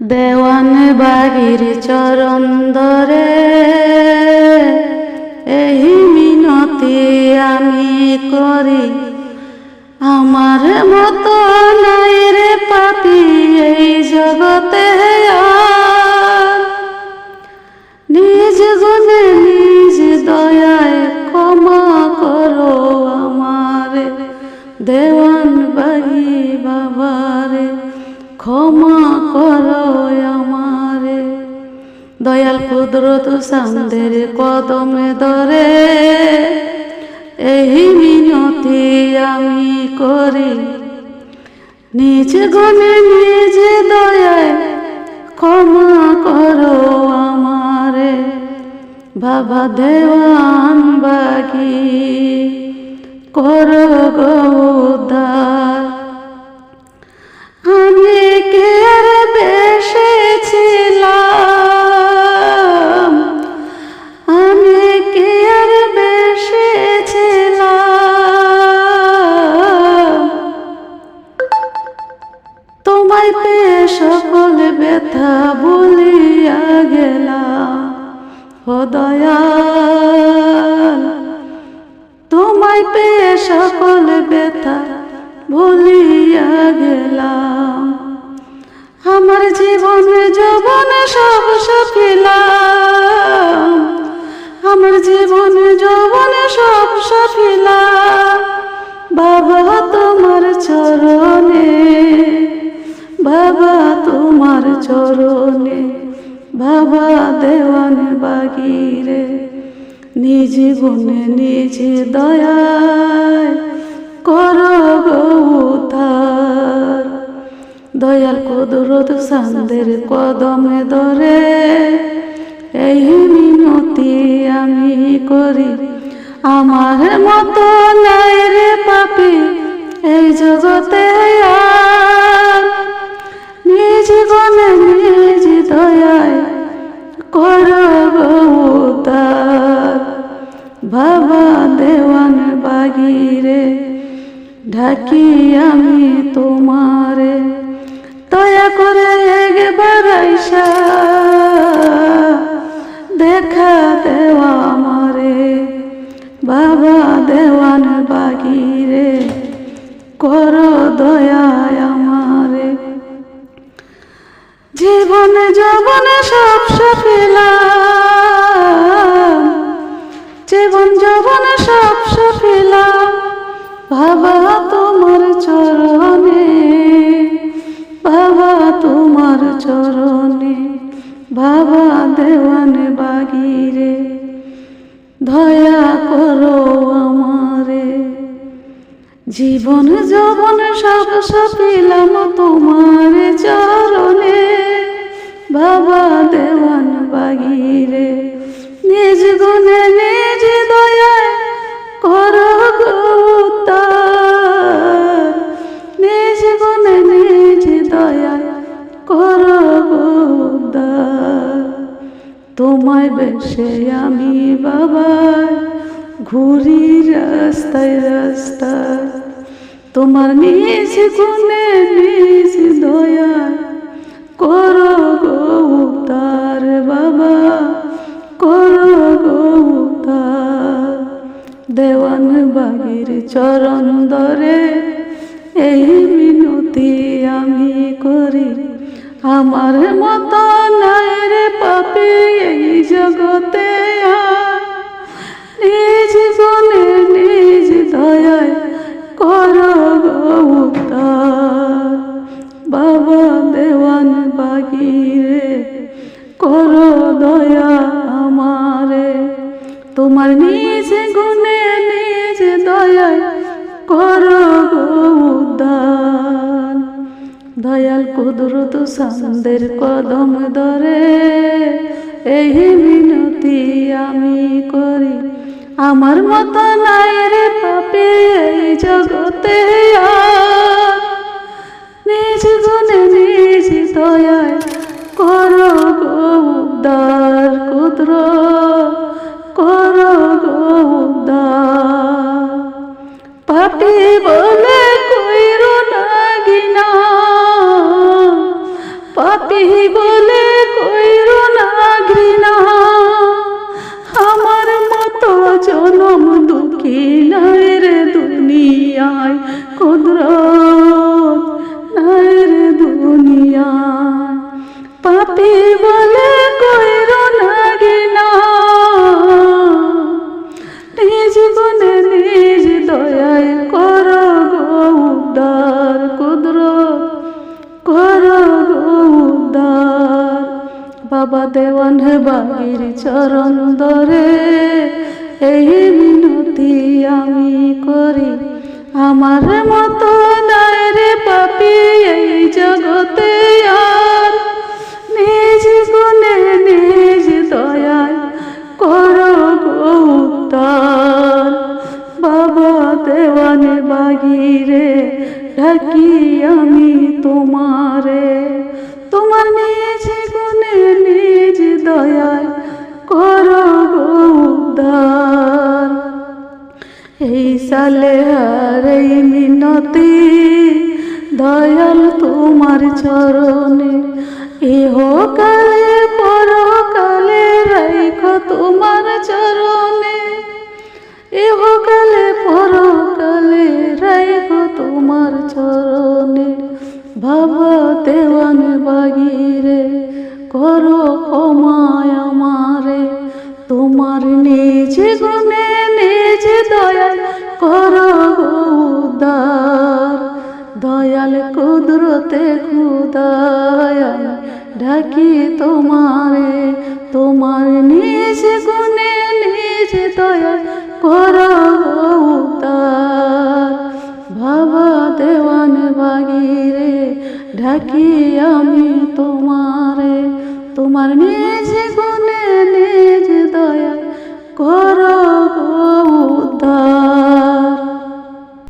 দেওয়ান বাগির চরণ ধরে, এই মিনতি আমি করি। আমার মতো নাই রে পাপি এই জগতে। নিজ গুণে নিজ দয়ায় ক্ষমা করো আমারে। দেওয়ান বাহি বাবারে ক্ষমা দয়াল কুদরত সান্দের কদমে ধরে, এই মিনতি আমি করি। নিজ গুণে, নিজ দয়ায় ক্ষমা করো আমারে। বাবা দেওয়ান বাগি করো গো তোমায় পেয়ে সকল ব্যথা ভুলিয়া গেলাম। আমার জীবনে যৌবনে সব সফিলাম। আমার জীবনে যৌবনে সব সফিলাম। বাবা তোমার চরণে, বাবা তোমার চরণে, বাবা দেওয়ান বাগিরে। নিজ গুণে, নিজ দয়ায় কর গো উদ্ধার। দয়াল কুদরত সান্দের কদমে ধরে, এই মিনতি আমি করি। আমার মতো নাই রে পাপি, এই জগতে আর ঢাকি আমি তোমারে? দয়া করে একবার আইসা দেখা দেওয়া আমারে, বাবা দেওয়ান বাগিরে, কর দয়ায় আমারে। জীবনে যৌবনে সব জীবন যৌবন সব সপিলাম তোমার চরণে বাবা দেওয়ান বাগিরে নিজ গুণে, নিজ দয়ায় কর। নিজ গুণে, নিজ দয়ায় কর তোমায় বেশে আমি বাবা ঘুরি রাস্তায় রাস্তায় তোমার নিজ গুণে নিজ দয়া, করো গো বাবা, করো গো উদ্ধার। দেওয়ান বাগির চরণ ধরে, এই মিনতি আমি করি, আমার মতো বাগিরে কর দয়া আমারে তোমার নিজ গুণে, নিজ দয়ায় কর উদ্ধার। দয়াল কুদরত সান্দের কদম ধরে, এই মিনতি আমি করি আমার মতো নাই রে পাপে এই জগতে আর। দয়ায় কর গো উদ্ধার, কুদরত কর গো উদ্ধার। বাবা দেওয়ান বাগির চরণ এই মিনতি আমি করি। আমার মতো নাই রে পাপি এই জগতে। তোমারে। তোমার নিজ গুণে, নিজ দয়ায় কর উদ্ধার। এই সালে আর এই মিনতি, দয়াল তোমার চরণে, এ কালে করো ক্ষমায় আমারে। তোমার নিজ গুণে নিজ দয়াল করো গো উদ্ধার দয়াল কুদরতে খুদায়াল ঢাকি তোমারে। তোমার নিজ গুণে নিজ দয়াল করো উদার। বাবা দেওয়ান বাগিরে, ঢাকি আমি তোমারে তোমার নিজ